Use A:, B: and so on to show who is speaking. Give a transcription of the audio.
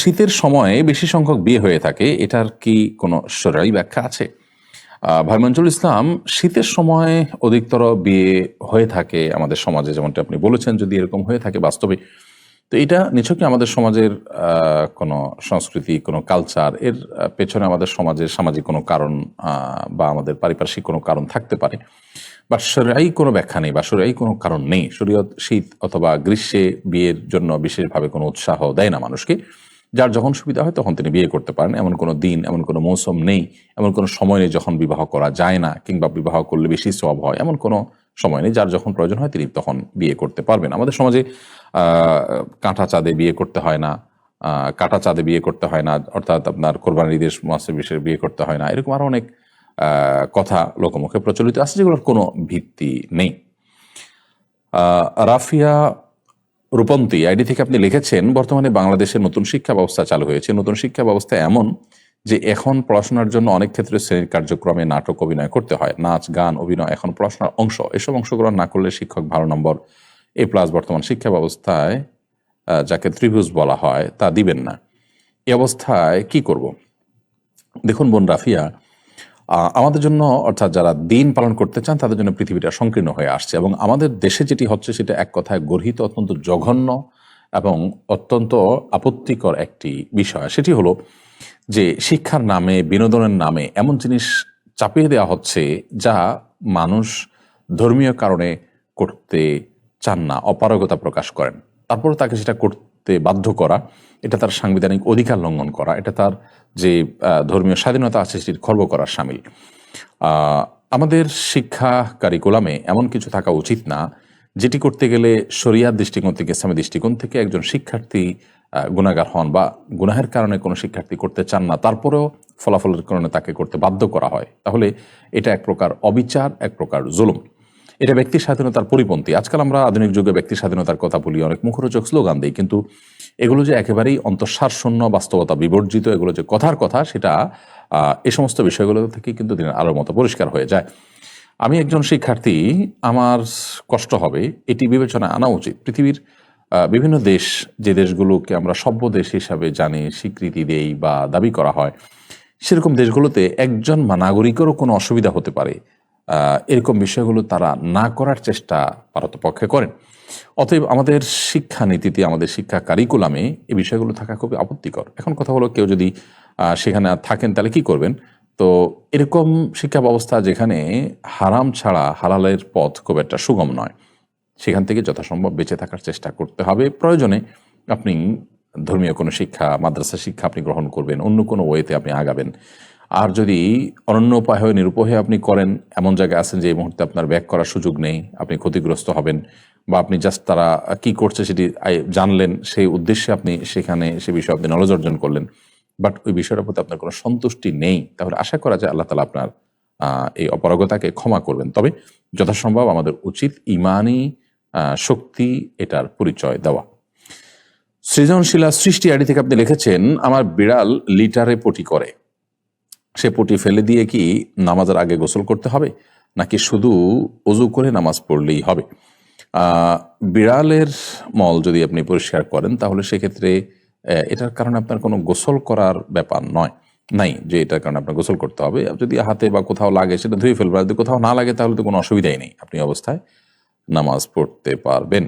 A: শীতের সময়ে বেশি সংখ্যক বিয়ে হয়ে থাকে এটার কি কোনো সরাই ব্যাখ্যা আছে? আহ, ভাই মঞ্জুর ইসলাম শীতের সময় অধিকতর বিয়ে হয়ে থাকে আমাদের সমাজে যেমনটা আপনি বলেছেন যদি এরকম হয়ে থাকে বাস্তবে। তো এটা নিছকই আমাদের সমাজের কোনো সংস্কৃতি কোনো কালচার এর পেছনে আমাদের সমাজের সামাজিক কোনো কারণ বা আমাদের পারিপার্শ্বিক কোনো কারণ থাকতে পারে। বা সরাই কোনো ব্যাখ্যা নেই বা সরাই কোনো কারণ নেই। শরীয়ত শীত অথবা গ্রীষ্মে বিয়ের জন্য বিশেষভাবে কোনো উৎসাহ দেয় না মানুষকে। যার যখন সুবিধা হয় তখন তিনি বিয়ে করতে পারেন। এমন কোনো দিন, এমন কোনো মৌসুম নেই, এমন কোনো সময় নেই যখন বিবাহ করা যায় না কিংবা বিবাহ করলে বেশি সব হয়। এমন কোনো সময় নেই যার যখন প্রয়োজন হয় তিনি তখন বিয়ে করতে পারবেন। আমাদের সমাজে কাঁটা চাঁদে বিয়ে করতে হয় না কাটা চাঁদে বিয়ে করতে হয় না, অর্থাৎ আপনার কোরবানির ঈদের মাসে বিশেষ বিয়ে করতে হয় না। এরকম আরও অনেক কথা লোকমুখে প্রচলিত আছে যেগুলোর কোনো ভিত্তি নেই। রাফিয়া রূপন্তী, আইডি থেকে আপনি লিখেছেন, বর্তমানে বাংলাদেশের নতুন শিক্ষা ব্যবস্থা চালু হয়েছে। নতুন শিক্ষা ব্যবস্থা এমন যে এখন পড়াশোনার জন্য অনেক ক্ষেত্রে শ্রেণির কার্যক্রমে নাটক অভিনয় করতে হয়। নাচ, গান, অভিনয় এখন পড়াশোনার অংশ। এসব অংশগ্রহণ না করলে শিক্ষক ভালো নম্বর এ প্লাস বর্তমান শিক্ষা ব্যবস্থায় যাকে ত্রিভুজ বলা হয়, তা দিবেন না। এ অবস্থায় কি করব? দেখুন বোন রাফিয়া আমাদের জন্য, অর্থাৎ যারা দিন পালন করতে চান, তাদের জন্য পৃথিবীটা সংকীর্ণ হয়ে আসছে এবং আমাদের দেশে যেটি হচ্ছে, সেটা এক কথায় গর্হিত, অত্যন্ত জঘন্য এবং অত্যন্ত আপত্তিকর একটি বিষয়। সেটি হলো যে, শিক্ষার নামে, বিনোদনের নামে এমন জিনিস চাপিয়ে দেওয়া হচ্ছে, যা মানুষ ধর্মীয় কারণে করতে চান না, অপারগতা প্রকাশ করেন। তারপর তাকে সেটা করতে বাধ্য করা, এটা তার সাংবিধানিক অধিকার লঙ্ঘন করা, এটা তার যে ধর্মীয় স্বাধীনতা আছে সেটির খর্ব করার সামিল। আমাদের শিক্ষা কারিকুলামে এমন কিছু থাকা উচিত না, যেটি করতে গেলে শরিয়ার দৃষ্টিকোণ থেকে, ইসলামী দৃষ্টিকোণ থেকে একজন শিক্ষার্থী গুণাগার হন বা গুনাহের কারণে কোনো শিক্ষার্থী করতে চান না, তারপরেও ফলাফলের কারণে তাকে করতে বাধ্য করা হয়। তাহলে এটা এক প্রকার অবিচার, এক প্রকার জুলুম। এটা ব্যক্তি স্বাধীনতার পরিপন্থী। আজকাল আমরা আধুনিক যুগে ব্যক্তি স্বাধীনতার কথা বলি, অনেক মুখরোচক স্লোগান দিই, কিন্তু এগুলো যে একেবারেই অন্তঃসার শূন্য বাস্তবতা বিবর্জিত, এগুলো যে কথার কথা, সেটা এ সমস্ত বিষয়গুলো থেকে কিন্তু দিনের আলোর মতো পরিষ্কার হয়ে যায়। আমি একজন শিক্ষার্থী, আমার কষ্ট হবে, এটি বিবেচনায় আনা উচিত। পৃথিবীর বিভিন্ন দেশ, যে দেশগুলোকে আমরা সভ্য দেশ হিসাবে জানি, স্বীকৃতি দেই বা দাবি করা হয়, সেরকম দেশগুলোতে একজন নাগরিকেরও কোনো অসুবিধা হতে পারে। এরকম বিষয়গুলো তারা না করার চেষ্টা পারতপক্ষে করেন। অতএব আমাদের শিক্ষা নীতিতে আমাদের শিক্ষা কারিকুলামে এই বিষয়গুলো থাকা খুবই আপত্তিকর। এখন কথা হলো কেউ যদি সেখানে থাকেন, তাহলে কি করবেন? তো এরকম শিক্ষা ব্যবস্থা যেখানে হারাম ছাড়া হালালের পথ খুব একটা সুগম নয়, সেখান থেকে যথাসম্ভব বেঁচে থাকার চেষ্টা করতে হবে। প্রয়োজনে আপনি ধর্মীয় কোনো শিক্ষা, মাদ্রাসা শিক্ষা আপনি গ্রহণ করবেন, অন্য কোনো ওয়েতে আপনি আগাবেন। আর যদি অনন্য উপায় হয়ে নিরুপায় আপনি করেন এমন জায়গায় আছেন যে এই মুহূর্তে আপনার ব্যাক করার সুযোগ নেই আপনি ক্ষতিগ্রস্ত হবেন বা আপনি জাস্ট তারা কি করছে সেটি জানলেন সেই উদ্দেশ্যে আপনি সেখানে সে বিষয়ে আপনি নলেজ অর্জন করলেন। বাট ওই বিষয়টার প্রতি আপনার কোনো সন্তুষ্টি নেই তাহলে আশা করা যায় আল্লাহ তালা আপনার এই অপারগতাকে ক্ষমা করবেন। তবে যথাসম্ভব আমাদের উচিত ইমানি আহ, শক্তি এটার পরিচয় দেওয়া। সৃজনশীলা সৃষ্টি আইডি থেকে আপনি লিখেছেন আমার বিড়াল লিটারে পটি করে। সে পটি ফেলে দিয়ে কি নামাজের আগে গোসল করতে হবে? নাকি শুধু অজু করে নামাজ পড়লেই হবে? বিড়ালের মল যদি আপনি পরিষ্কার করেন, তাহলে সেক্ষেত্রে এটার কারণে আপনার কোনো গোসল করার ব্যাপার নয়। নাই, যে এটার কারণে আপনার গোসল করতে হবে। যদি হাতে বা কোথাও লাগে, সেটা ধুয়ে ফেলবে যদি কোথাও না লাগে, তাহলে তো কোনো অসুবিধাই নেই। আপনি অবস্থায় নামাজ পড়তে পারবেন।